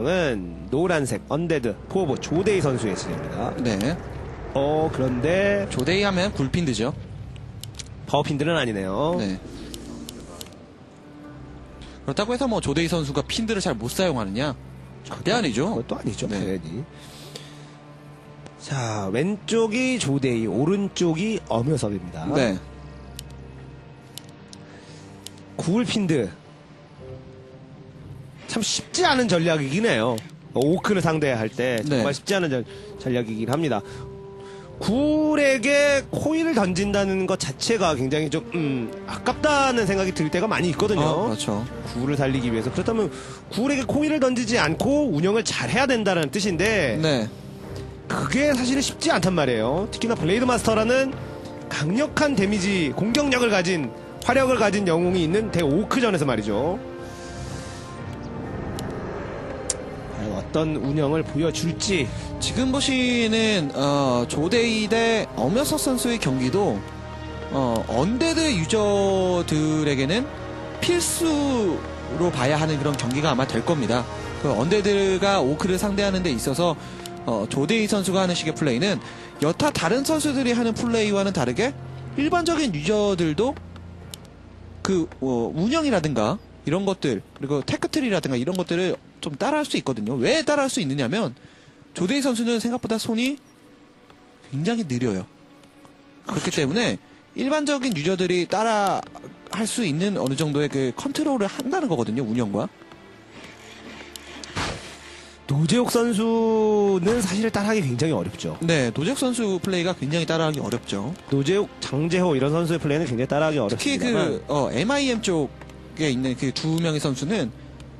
은 노란색 언데드 포브 조데이 선수의 진입니다. 네. 어 그런데 조데이 하면 굴핀드죠. 파워핀들은 아니네요. 네. 그렇다고 해서 뭐 조데이 선수가 핀들을 잘못 사용하느냐? 절대 아니죠. 그것도 아니죠 네. 당연히. 자 왼쪽이 조데이 오른쪽이 엄효섭입니다. 네. 구울핀드 참 쉽지 않은 전략이긴 해요. 오크를 상대할 때 네. 정말 쉽지 않은 전, 전략이긴 합니다. 구울에게 코일을 던진다는 것 자체가 굉장히 좀 음, 아깝다는 생각이 들 때가 많이 있거든요. 어, 그렇죠. 구울을 살리기 위해서 그렇다면 구울에게 코일을 던지지 않고 운영을 잘 해야 된다는 뜻인데 네. 그게 사실은 쉽지 않단 말이에요. 특히나 블레이드 마스터라는 강력한 데미지 공격력을 가진 화력을 가진 영웅이 있는 대오크전에서 말이죠. 어떤 운영을 보여줄지 지금 보시는 어, 조데이 대 엄여석 선수의 경기도 어, 언데드 유저들에게는 필수로 봐야 하는 그런 경기가 아마 될 겁니다. 그 언데드가 오크를 상대하는 데 있어서 어, 조데이 선수가 하는 식의 플레이는 여타 다른 선수들이 하는 플레이와는 다르게 일반적인 유저들도 그 어, 운영이라든가 이런 것들 그리고 테크트리라든가 이런 것들을 좀 따라할 수 있거든요. 왜 따라할 수 있느냐면 조대희 선수는 생각보다 손이 굉장히 느려요. 그렇기 때문에 일반적인 유저들이 따라 할 수 있는 어느 정도의 그 컨트롤을 한다는 거거든요. 운영과. 노재욱 선수는 사실 따라하기 굉장히 어렵죠. 네, 도적 선수 플레이가 굉장히 따라하기 어렵죠. 노재욱, 장재호 이런 선수의 플레이는 굉장히 따라하기 특히 어렵습니다. 그 어, MIM 쪽에 있는 그 두 명의 선수는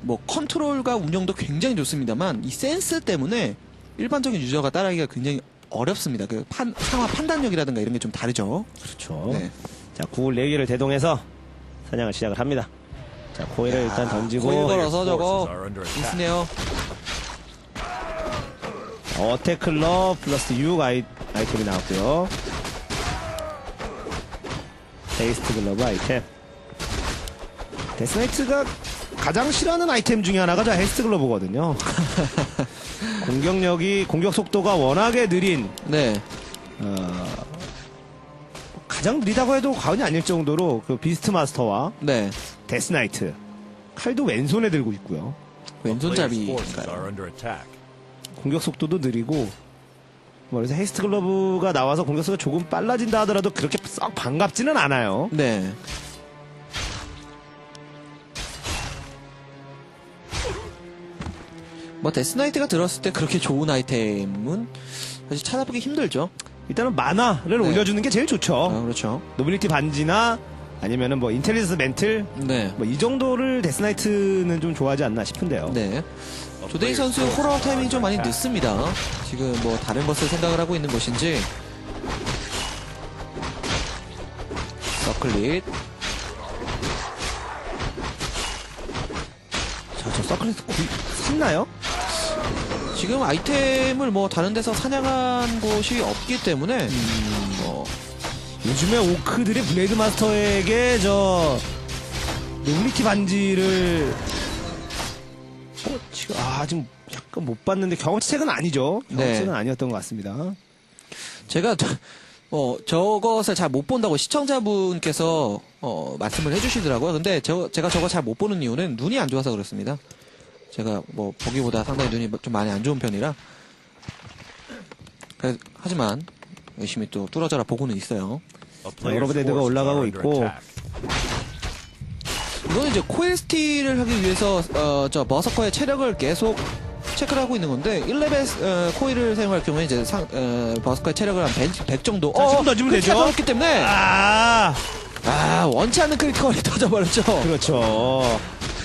뭐 컨트롤과 운영도 굉장히 좋습니다만 이 센스 때문에 일반적인 유저가 따라하기가 굉장히 어렵습니다. 그 판, 상황 판단력이라든가 이런 게 좀 다르죠. 그렇죠. 네. 자, 구울 4개를 대동해서 사냥을 시작을 합니다. 자, 코일을 일단 던지고 고일 걸어서 저거. 있으네요. 어테클러 플러스 6 아이, 아이템이 나왔고요. 베이스트 글러브 아이템. 데스나이트가 가장 싫어하는 아이템 중에 하나가 저 헤스트 글러브거든요. 공격력이 공격 속도가 워낙에 느린 네. 어, 가장 느리다고 해도 과언이 아닐 정도로 그 비스트 마스터와 네. 데스 나이트 칼도 왼손에 들고 있고요. 왼손잡이. 공격 속도도 느리고 뭐 그래서 헤이스트 글러브가 나와서 공격 속도가 조금 빨라진다 하더라도 그렇게 썩 반갑지는 않아요. 네. 뭐 데스나이트가 들었을 때 그렇게 좋은 아이템은 사실 찾아보기 힘들죠. 일단은 만화를 네. 올려주는 게 제일 좋죠. 아, 그렇죠. 노빌리티 반지나 아니면은 뭐 인텔리전스 멘틀 네. 뭐 이 정도를 데스나이트는 좀 좋아하지 않나 싶은데요. 네. 조데이 선수 호러 타이밍이 좀 많이 늦습니다. 지금 뭐 다른 것을 생각을 하고 있는 것인지. 서클릿. 자, 저 서클리스 거의 샀나요? 지금 아이템을 뭐 다른 데서 사냥한 곳이 없기 때문에 뭐 요즘에 오크들이 블레이드 마스터에게 저 노빌리티 반지를 어, 지금 아 지금 약간 못 봤는데 경험치책은 아니죠. 경험치책은 네. 아니었던 것 같습니다. 제가 저- 어, 저것을 잘 못 본다고 시청자분께서 어, 말씀을 해주시더라고요. 근데 저, 제가 저거 잘 못 보는 이유는 눈이 안 좋아서 그렇습니다. 제가 뭐 보기보다 상당히 눈이 좀 많이 안 좋은 편이라. 그래, 하지만 열심히 또 뚫어져라 보고는 있어요. 여러분들가 forces 올라가고 있고. 이거는 이제 코일 스틸을 하기 위해서 어, 저 버서커의 체력을 계속 체크를 하고 있는 건데 1레벨 어, 코일을 사용할 경우에 이제 상, 어, 버서커의 체력을 한 100, 100 정도 자, 지금 던지면 되죠? 그렇기 때문에 아 아 원치 않는 크리티컬이 터져버렸죠. 그렇죠.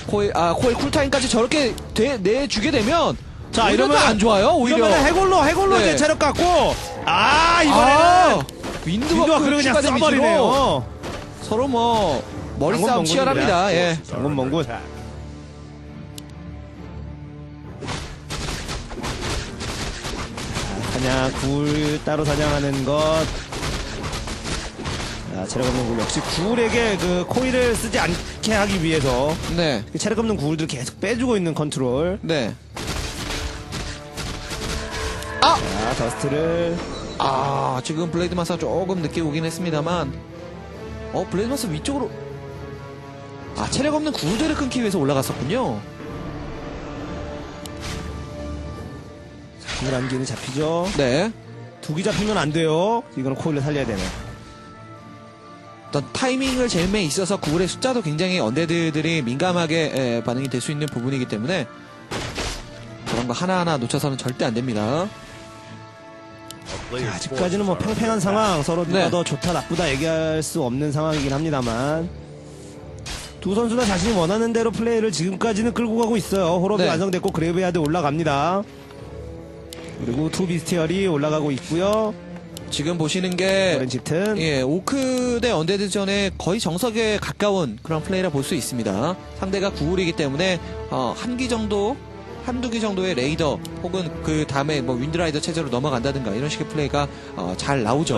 코일 아 코일 쿨타임까지 저렇게 돼, 내주게 되면 자 이러면 더안 좋아요. 오히려 이러면 해골로 해골로 네. 이제 체력 갖고 아 이번에는 아, 윈드워크 윈도가 그냥 써버리네요. 서로 뭐 머리 싸움 치열합니다. 예. 장군 멍군. 사냥 굴 따로 사냥하는 것. 자, 체력 없는 굴 역시 굴에게 그 코일을 쓰지 않게 하기 위해서 네. 그 체력 없는 굴들 계속 빼주고 있는 컨트롤. 네. 아! 자, 더스트를 아 지금 블레이드 마사 조금 늦게 오긴 했습니다만 어 블레이드 마사 위쪽으로 아 체력 없는 구조를 끊기 위해서 올라갔었군요 공란기는 잡히죠. 네두개 잡히면 안 돼요. 이거는 코일을 살려야 되네. 어떤 타이밍을 잴에 있어서 구글의 숫자도 굉장히 언데드들이 민감하게 에, 반응이 될 수 있는 부분이기 때문에 그런 거 하나하나 놓쳐서는 절대 안 됩니다 자, 아직까지는 뭐 팽팽한 상황, 서로 누가 네. 더 좋다 나쁘다 얘기할 수 없는 상황이긴 합니다만 두 선수 다 자신이 원하는 대로 플레이를 지금까지는 끌고 가고 있어요. 호럽이 네. 완성됐고 그레이브야드 올라갑니다. 그리고 투 비스티얼이 올라가고 있고요. 지금 보시는 게 오렌지 튼 예, 오크 대 언데드전에 거의 정석에 가까운 그런 플레이라 볼 수 있습니다. 상대가 구울이기 때문에 어, 한 기 정도, 한두 기 정도의 레이더 혹은 그 다음에 뭐 윈드라이더 체제로 넘어간다든가 이런 식의 플레이가 어, 잘 나오죠.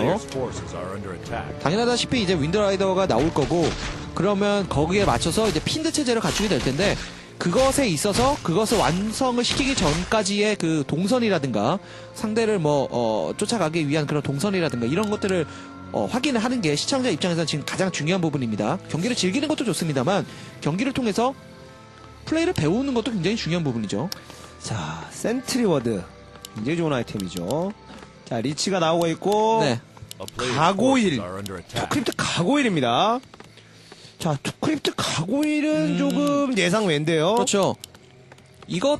당연하다시피 이제 윈드라이더가 나올 거고 그러면 거기에 맞춰서 이제 핀드 체제를 갖추게 될 텐데 그것에 있어서 그것을 완성을 시키기 전까지의 그 동선이라든가 상대를 뭐 어, 쫓아가기 위한 그런 동선이라든가 이런 것들을 어, 확인을 하는 게 시청자 입장에서는 지금 가장 중요한 부분입니다. 경기를 즐기는 것도 좋습니다만 경기를 통해서 플레이를 배우는 것도 굉장히 중요한 부분이죠. 자 센트리워드 굉장히 좋은 아이템이죠. 자 리치가 나오고 있고 네. 가고일 투크립트 가고일입니다. 자 투크립트 가고일은 조금 예상 외인데요. 그렇죠. 이거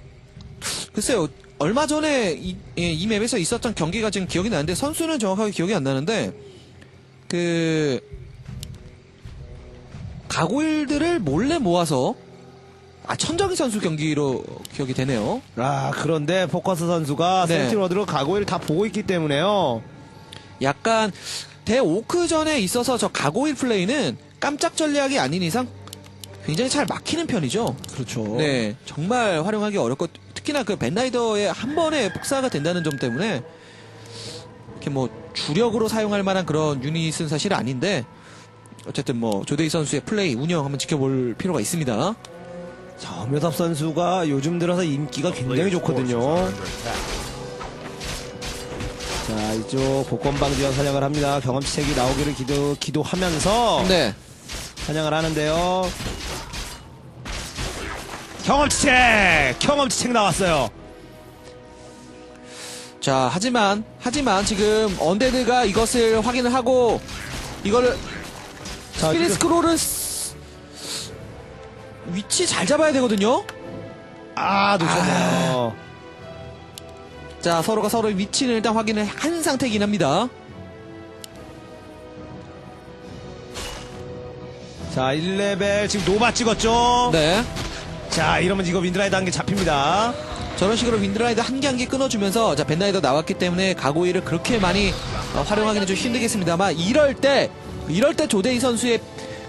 글쎄요. 얼마 전에 이, 예, 이 맵에서 있었던 경기가 지금 기억이 나는데 선수는 정확하게 기억이 안 나는데 그 가골들을 몰래 모아서 아 천정희 선수 경기로 기억이 되네요. 아 그런데 포커스 선수가 네. 센트리워드로 가고일을 다 보고 있기 때문에요. 약간 대오크 전에 있어서 저 가고일 플레이는 깜짝 전략이 아닌 이상 굉장히 잘 막히는 편이죠. 그렇죠. 네, 정말 활용하기 어렵고 특히나 그 벤라이더의 한 번에 폭사가 된다는 점 때문에 이렇게 뭐 주력으로 사용할 만한 그런 유닛은 사실 아닌데 어쨌든 뭐 조대희 선수의 플레이 운영 한번 지켜볼 필요가 있습니다. 자 엄여섭 선수가 요즘 들어서 인기가 굉장히 좋거든요. 자 이쪽 복권방 지원 사냥을 합니다. 경험치책이 나오기를 기도 기도하면서 네, 사냥을 하는데요. 경험치책 경험치책 나왔어요. 자 하지만 하지만 지금 언데드가 이것을 확인을 하고 이거를 자, 스피릿 지금- 스크롤을 쓰- 위치 잘 잡아야 되거든요. 아 놓쳤네요. 자 서로가 서로의 위치를 일단 확인을 한 상태이긴 합니다. 자 1레벨 지금 노바 찍었죠. 네. 자 이러면 이거 윈드라이드 한 개 잡힙니다. 저런 식으로 윈드라이더 한개 한 개 끊어주면서 자 벤라이더 나왔기 때문에 가고이를 그렇게 많이 어, 활용하기는 좀 힘들겠습니다만 이럴 때 이럴 때 조대희 선수의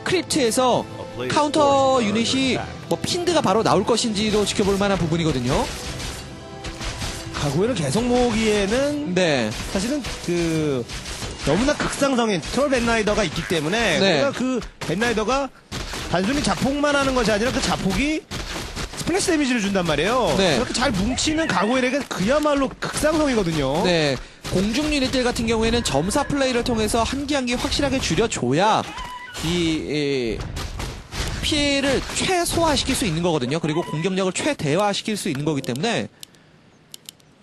크립트에서 카운터 유닛이 뭐 핀드가 바로 나올 것인지도 지켜볼 만한 부분이거든요. 가고일을 계속 모으기에는 네, 사실은 그 너무나 극상성인 트롤 벤라이더가 있기 때문에 네. 우리가 그 벤라이더가 단순히 자폭만 하는 것이 아니라 그 자폭이 스플래시 데미지를 준단 말이에요. 네. 그렇게 잘 뭉치는 가고일에게 그야말로 극상성이거든요. 네 공중 유닛들 같은 경우에는 점사 플레이를 통해서 한개한개 확실하게 줄여줘야 이, 이 피해를 최소화시킬 수 있는 거거든요. 그리고 공격력을 최대화시킬 수 있는 거기 때문에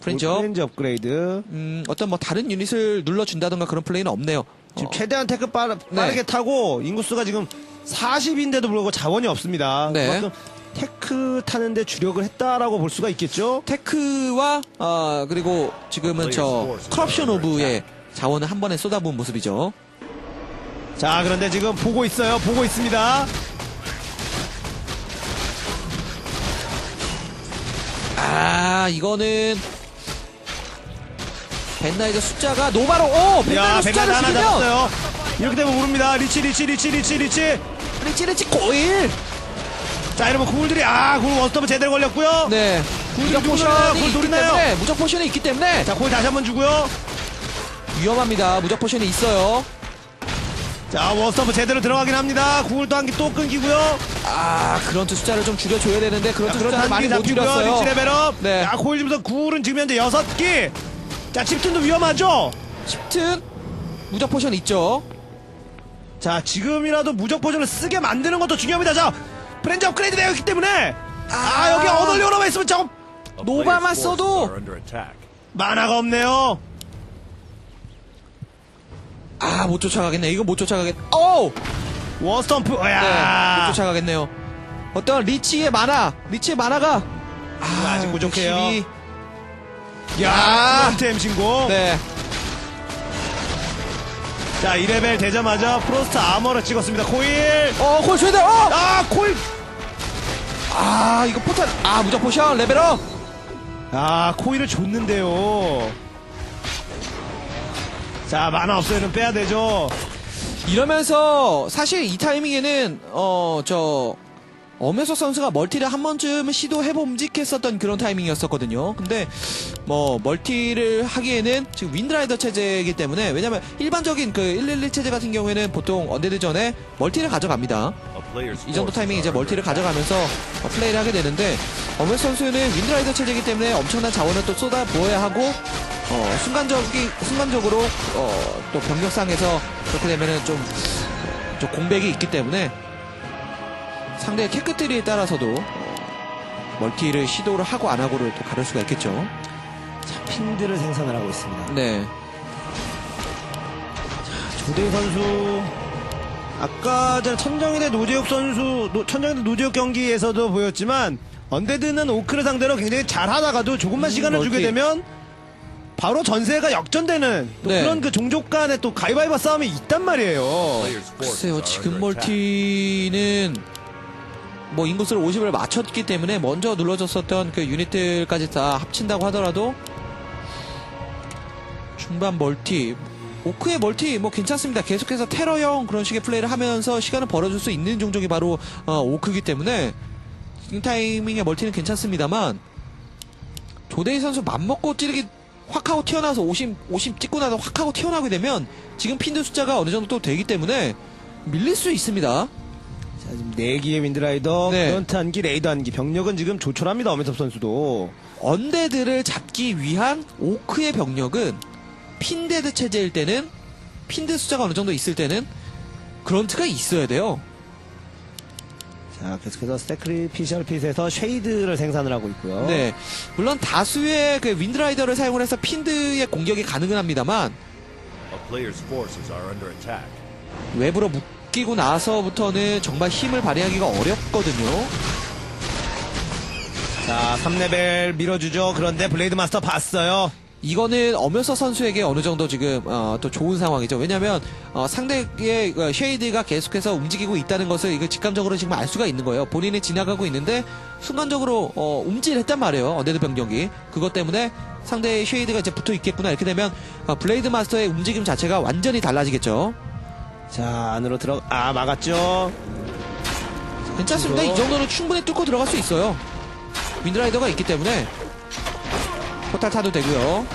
프렌저 프렌즈 업그레이드. 음, 어떤 뭐 다른 유닛을 눌러준다던가 그런 플레이는 없네요. 지금 어, 최대한 테크 빠르, 네. 빠르게 타고 인구수가 지금 40인데도 불구하고 자원이 없습니다. 네. 그만큼 테크 타는데 주력을 했다라고 볼 수가 있겠죠. 테크와 어, 그리고 지금은 저 크럽션 오브의 자원을 한 번에 쏟아부은 모습이죠. 자 그런데 지금 보고 있어요. 보고 있습니다. 아 이거는 벤나이더 숫자가 노바로 오 야 벤나이더 백만 숫자를 하나 지키면 잡았어요. 이렇게 되면 모릅니다. 리치 리치 리치 리치 리치. 리치리치 고일 자 이러면 구울들이 아 구울 원스톱은 제대로 걸렸고요. 네 무적 누구 포션이 노리나요? 있기 노리나요? 때문에 무적 포션이 있기 때문에 자 고울 다시 한번 주고요. 위험합니다. 무적 포션이 있어요. 자 원스톱은 제대로 들어가긴 합니다. 구울도 한개 또 끊기고요. 아 그런트 숫자를 좀 줄여줘야 되는데 자 그런트 그런 숫자를 많이 못. 줄였어요. 리치 레벨업. 네. 자 고울 주면서 구울은 지금 현재 여섯 개. 자, 집tun도 위험하죠? 10튼 무적 포션 있죠. 자, 지금이라도 무적 버전을 쓰게 만드는 것도 중요합니다. 자, 브랜드 업그레이드 되어 있기 때문에. 아, 여기 어널리오라만 있으면 조금 노바만 써도 만화가 없네요. 아 못 쫓아가겠네. 이거 못 쫓아가겠. 오, 워스톰프, 네, 못야 쫓아가겠네요. 어떤 리치의 만화, 리치의 만화가 아, 아직 부족해요. 62. 야, 한템 신고. 네, 자, 2레벨 되자마자 프로스트 아머를 찍었습니다. 코일. 어, 콜 쉐드, 어, 아, 코일. 아, 이거 포탄, 아, 무적 포션 레벨업. 아, 코일을 줬는데요. 자, 만화 없어요는 빼야 되죠. 이러면서 사실 이 타이밍에는 어 저 엄혜석 선수가 멀티를 한 번쯤 시도해 봄직했었던 그런 타이밍이었었거든요. 근데 뭐 멀티를 하기에는 지금 윈드라이더 체제이기 때문에 왜냐면 일반적인 그 111 체제 같은 경우에는 보통 언데드 전에 멀티를 가져갑니다. 이 정도 타이밍 이제 멀티를 가져가면서 어, 플레이를 하게 되는데 엄혜석 선수는 윈드라이더 체제이기 때문에 엄청난 자원을 또 쏟아 부어야 하고 어, 순간적이 순간적으로 어, 또 병력상에서 그렇게 되면은 좀, 좀 공백이 있기 때문에 상대의 테크트리에 따라서도 어, 멀티를 시도를 하고 안 하고를 또 가를 수가 있겠죠. 핀들을 생산을 하고 있습니다. 네. 조대희 선수 아까 전 천정인의 노재욱 선수 노, 천정인의 노재욱 경기에서도 보였지만 언데드는 오크를 상대로 굉장히 잘 하다가도 조금만 시간을 주게 음, 멀티. 되면 바로 전세가 역전되는 또 네. 그런 그 종족 간의 또 가위바위보 싸움이 있단 말이에요. 글쎄요, 지금 멀티는 뭐 인구수를 50을 맞췄기 때문에 먼저 눌러줬었던 그 유닛들까지 다 합친다고 하더라도 중반 멀티 오크의 멀티 뭐 괜찮습니다. 계속해서 테러형 그런 식의 플레이를 하면서 시간을 벌어줄 수 있는 종족이 바로 어, 오크이기 때문에 타이밍의 멀티는 괜찮습니다만 조대희 선수 맘먹고 찌르기 확 하고 튀어나와서 50, 50 찍고 나서 확 하고 튀어나오게 되면 지금 핀드 숫자가 어느 정도 또 되기 때문에 밀릴 수 있습니다. 자, 지금 4기의 윈드라이더, 네. 프런트 한기, 레이더 한기 병력은 지금 조촐합니다. 엄혜섭 선수도. 언데드를 잡기 위한 오크의 병력은 핀데드 체제일 때는 핀드 숫자가 어느 정도 있을 때는 그런트가 있어야 돼요. 자, 계속해서 세크리피셜 핏에서 쉐이드를 생산을 하고 있고요. 네. 물론 다수의 그 윈드라이더를 사용을 해서 핀드의 공격이 가능은 합니다만 외부로 묶 이고 나서부터는 정말 힘을 발휘하기가 어렵거든요. 자, 3레벨 밀어주죠. 그런데 블레이드 마스터 봤어요. 이거는 엄연서 선수에게 어느 정도 지금 어, 또 좋은 상황이죠. 왜냐하면 어, 상대의 어, 쉐이드가 계속해서 움직이고 있다는 것을 이거 직감적으로 지금 알 수가 있는 거예요. 본인이 지나가고 있는데 순간적으로 어, 움찔했단 말이에요. 언데드 병력이 그것 때문에 상대의 쉐이드가 이제 붙어 있겠구나 이렇게 되면 어, 블레이드 마스터의 움직임 자체가 완전히 달라지겠죠. 자, 안으로 들어, 아, 막았죠. 괜찮습니다. 이 정도는 충분히 뚫고 들어갈 수 있어요. 윈드라이더가 있기 때문에 포탈 타도 되고요.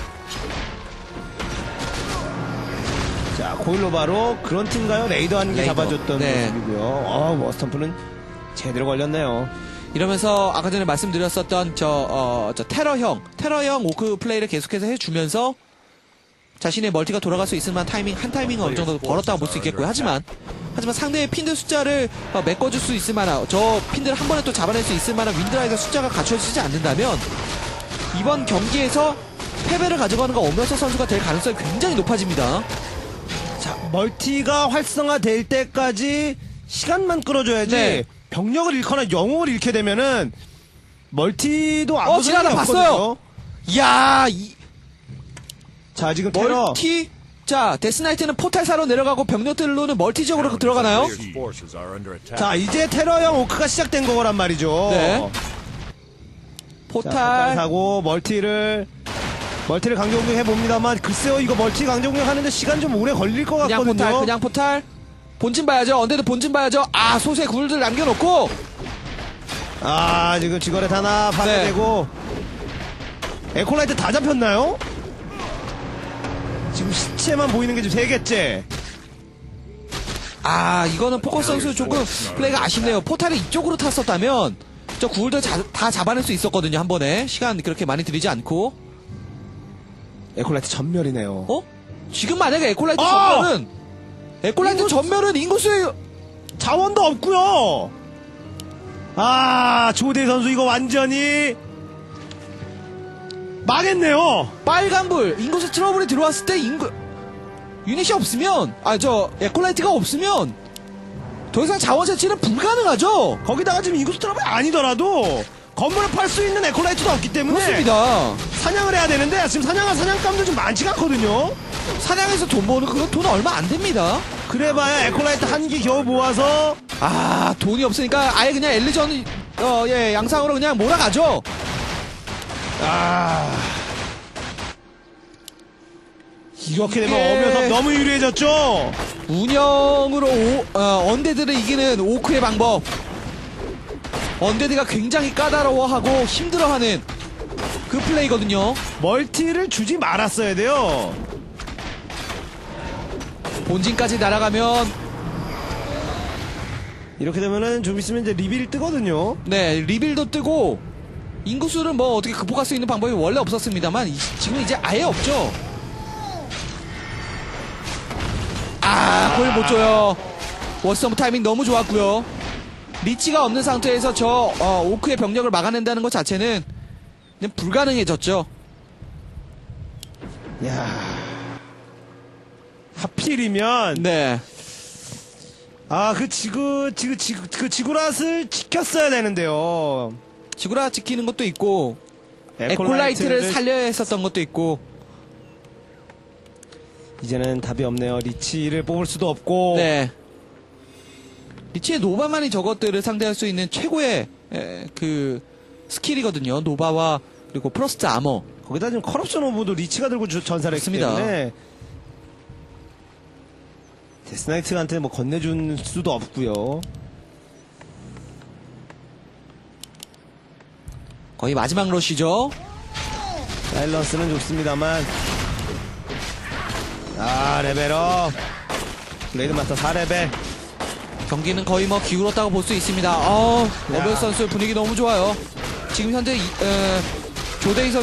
자, 고일로 바로 그런틴가요? 레이더 한기 레이더. 잡아줬던 네. 모습이고요. 어, 워스턴프는 제대로 걸렸네요. 이러면서 아까 전에 말씀드렸었던 저, 어, 저 테러형, 테러형 오크 플레이를 계속해서 해주면서 자신의 멀티가 돌아갈 수 있을 만한 타이밍, 한 타이밍은 어느 정도 벌었다고 볼 수 있겠고요. 하지만, 하지만 상대의 핀들 숫자를 어, 메꿔줄 수 있을 만한, 저 핀들을 한 번에 또 잡아낼 수 있을 만한 윈드라이더 숫자가 갖춰지지 않는다면, 이번 경기에서 패배를 가져가는 거 엄연서 선수가 될 가능성이 굉장히 높아집니다. 자, 멀티가 활성화될 때까지 시간만 끌어줘야지 네. 병력을 잃거나 영웅을 잃게 되면은 멀티도 아무 어, 지나다 봤어요. 이야, 이, 자, 지금 테러. 멀티, 자, 데스나이트는 포탈 사로 내려가고 병력들로는 멀티 지역으로 들어가나요? 자, 이제 테러형 오크가 시작된 거란 말이죠. 네. 자, 포탈 포탈, 사고 멀티를 멀티를 강제공격 해봅니다만 글쎄요 이거 멀티 강제공격 하는데 시간 좀 오래 걸릴 것 그냥 같거든요. 포탈, 그냥 포탈. 본진 봐야죠. 언데드 본진 봐야죠. 아, 소세 굴들 남겨놓고. 아 지금 지거렛 하나 파괴되고 에콜라이트 다 잡혔나요? 지금 시체만 보이는 게 지금 세 개째. 아, 이거는 포커스 선수 조금 플레이가 아쉽네요. 포탈이 이쪽으로 탔었다면, 저 굴들 자- 다 잡아낼 수 있었거든요, 한 번에. 시간 그렇게 많이 들이지 않고. 에콜라이트 전멸이네요. 어? 지금 만약에 에콜라이트 아! 전멸은 에콜라이트 전멸은 인구수의 자원도 없고요. 아 조대 선수 이거 완전히 망했네요. 빨간불 인구수 트러블이 들어왔을 때 인구 유닛이 없으면 아 저 에콜라이트가 없으면 더 이상 자원 채취는 불가능하죠. 거기다가 지금 인구수 트러블이 아니더라도 건물을 팔 수 있는 에콜라이트도 없기 때문에 그렇습니다. 사냥을 해야 되는데 지금 사냥한 사냥감도 좀 많지가 않거든요. 사냥해서 돈 버는 그건 돈 얼마 안 됩니다. 그래봐야 에콜라이트 한개 겨우 모아서 아 돈이 없으니까 아예 그냥 엘리전 어 예 양상으로 그냥 몰아가죠. 아 이렇게 되면 이게- 어면서 너무 유리해졌죠. 운영으로 오- 어, 언데드를 이기는 오크의 방법. 언데드가 굉장히 까다로워하고 힘들어하는 그 플레이거든요. 멀티를 주지 말았어야 돼요. 본진까지 날아가면 이렇게 되면은 좀 있으면 이제 리빌 뜨거든요. 네 리빌도 뜨고 인구수는 뭐 어떻게 극복할 수 있는 방법이 원래 없었습니다만 이- 지금 이제 아예 없죠. 아, 골 못 줘요. 워스텀 타이밍 너무 좋았고요. 리치가 없는 상태에서 저 어, 오크의 병력을 막아낸다는 것 자체는 그냥 불가능해졌죠. 야 하필이면 네. 아 그 지구 지구 지구 그 지구랏을 지켰어야 되는데요. 지구라 지키는 것도 있고 에콜라이트를 살려야 했었던 것도 있고 이제는 답이 없네요. 리치를 뽑을 수도 없고. 네. 리치의 노바만이 저것들을 상대할 수 있는 최고의 에, 그 스킬이거든요. 노바와 그리고 프로스트 아머. 거기다 지금 커럽션 오브도 리치가 들고 주- 전사를 했기 맞습니다. 때문에 데스나이트한테 뭐 건네줄 수도 없고요. 거의 마지막 러시죠. 사일런스는 좋습니다만 아 레벨업 블레이드 마스터 4레벨 경기는 거의 뭐 기울었다고 볼 수 있습니다. 어, 야. 어벨 선수 분위기 너무 좋아요. 지금 현재 이- 에, 조대희 선수